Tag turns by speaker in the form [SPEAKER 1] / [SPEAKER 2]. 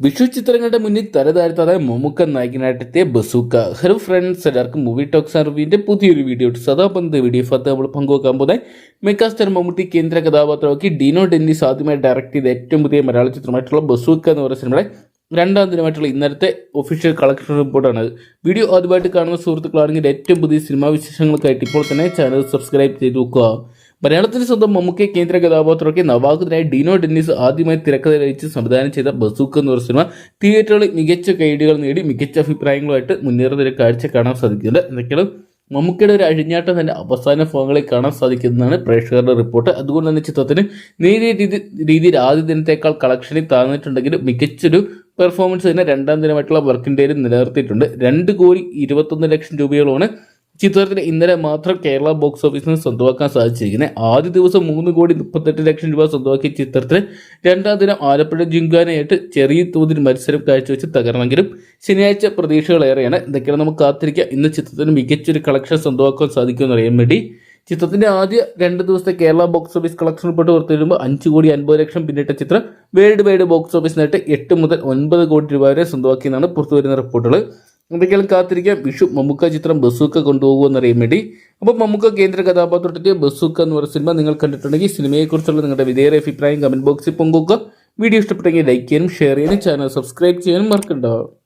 [SPEAKER 1] വിഷു ചിത്രങ്ങളുടെ മുന്നിൽ തരതാഴ്ത്താതെ മമ്മൂക്ക നായകനായിട്ടെത്തിയ ബസൂക്ക. ഹലോ ഫ്രണ്ട്സ് എല്ലാവർക്കും മൂവി ടോക്സ് അറിവിന്റെ പുതിയൊരു വീഡിയോ സദാപന്ത് വീഡിയോ ഫത്ത് നമ്മൾ പങ്കുവെക്കാൻ പോകുന്നത് മെഗാസ്റ്റാർ മമ്മൂട്ടി കേന്ദ്ര കഥാപാത്രമാക്കി ഡീനോ ഡെന്നിസ് ആദ്യമായി ഡയറക്ട് ചെയ്ത ഏറ്റവും പുതിയ മലയാള ചിത്രമായിട്ടുള്ള ബസൂക്ക എന്ന് പറയുന്ന സിനിമയുടെ രണ്ടാം ദിനമായിട്ടുള്ള ഇന്നലത്തെ ഒഫീഷ്യൽ കളക്ഷൻ റിപ്പോർട്ടാണ് വീഡിയോ ആദ്യമായിട്ട് കാണുന്ന സുഹൃത്തുക്കളാണെങ്കിൽ ഏറ്റവും പുതിയ സിനിമാ വിശേഷങ്ങൾക്കായിട്ട് ഇപ്പോൾ തന്നെ ചാനൽ സബ്സ്ക്രൈബ് ചെയ്ത് വെക്കുക. മലയാളത്തിന് സ്വന്തം മമ്മൂക്കെ കേന്ദ്ര കഥാപാത്രമൊക്കെ നവാഗതനായ ഡിനോ ഡെന്നിസ് ആദ്യമായി തിരക്കഥ രചിച്ച് സംവിധാനം ചെയ്ത ബസൂക്ക് എന്ന് പറയുന്ന സിനിമ തിയേറ്ററുകളിൽ മികച്ച കൈഡികൾ നേടി മികച്ച അഭിപ്രായങ്ങളുമായിട്ട് മുന്നേറുന്ന ഒരു കാഴ്ച കാണാൻ സാധിക്കുന്നുണ്ട്. എന്തൊക്കെയാണ്? മമ്മൂക്കയുടെ ഒരു അഴിഞ്ഞാട്ടം തന്നെ അവസാന ഭാഗങ്ങളിൽ കാണാൻ സാധിക്കുന്നതാണ് പ്രേക്ഷകരുടെ റിപ്പോർട്ട്. അതുകൊണ്ട് തന്നെ ചിത്രത്തിന് നേരിയ രീതി രീതിയിൽ ആദ്യ ദിനത്തേക്കാൾ കളക്ഷനിൽ താഴ്ന്നിട്ടുണ്ടെങ്കിലും മികച്ചൊരു പെർഫോമൻസ് തന്നെ രണ്ടാം ദിനമായിട്ടുള്ള വർക്കിംഗ് ഡേയിൽ നിലനിർത്തിയിട്ടുണ്ട്. രണ്ട് കോടി ഇരുപത്തൊന്ന് ലക്ഷം രൂപയോളമാണ് ചിത്രത്തിന് ഇന്നലെ മാത്രം കേരള ബോക്സ് ഓഫീസിന് സ്വന്തമാക്കാൻ സാധിച്ചിരിക്കുന്നത്. ആദ്യ ദിവസം മൂന്ന് കോടി മുപ്പത്തെട്ട് ലക്ഷം രൂപ സ്വന്തമാക്കിയ ചിത്രത്തിന് രണ്ടാം ദിനം ആലപ്പുഴ ജിങ്കാനയായിട്ട് ചെറിയ തോതിൽ മത്സരം കാഴ്ചവെച്ച് തകർന്നെങ്കിലും ശനിയാഴ്ച പ്രതീക്ഷകളേറെയാണ്. ഇതൊക്കെയാണ് നമുക്ക് കാത്തിരിക്കുക. ഇന്ന് ചിത്രത്തിന് മികച്ചൊരു കളക്ഷൻ സ്വന്തമാക്കാൻ സാധിക്കുമെന്ന് അറിയാൻ വേണ്ടി ചിത്രത്തിന്റെ ആദ്യ രണ്ട് ദിവസത്തെ Kerala box office collection report പുറത്തു വരുമ്പോൾ അഞ്ച് കോടി അൻപത് ലക്ഷം പിന്നിട്ട ചിത്രം വേൾഡ് വൈഡ് ബോക്സ് ഓഫീസിനായിട്ട് എട്ട് മുതൽ ഒൻപത് കോടി രൂപ വരെ സ്വന്തമാക്കിയെന്നാണ് പുറത്തു വരുന്ന റിപ്പോർട്ടുകൾ. എന്തൊക്കെയാണ് കാത്തിരിക്കാം. വിഷു മമ്മൂക്ക ചിത്രം ബസൂക്ക കൊണ്ടുപോകുമെന്ന് അറിയാൻ വേണ്ടി. അപ്പോൾ മമ്മൂക്ക കേന്ദ്ര കഥാപാത്രത്തിന്റെ ബസൂക്ക എന്ന് പറയുന്ന സിനിമ നിങ്ങൾ കണ്ടിട്ടുണ്ടെങ്കിൽ സിനിമയെക്കുറിച്ചുള്ള നിങ്ങളുടെ വിധേയ അഭിപ്രായം കമന്റ് ബോക്സിൽ പങ്കുവെക്കുക. വീഡിയോ ഇഷ്ടപ്പെട്ടെങ്കിൽ ലൈക്ക് ചെയ്യാനും ഷെയർ ചെയ്യാനും ചാനൽ സബ്സ്ക്രൈബ് ചെയ്യാനും മറക്കണ്ടാവും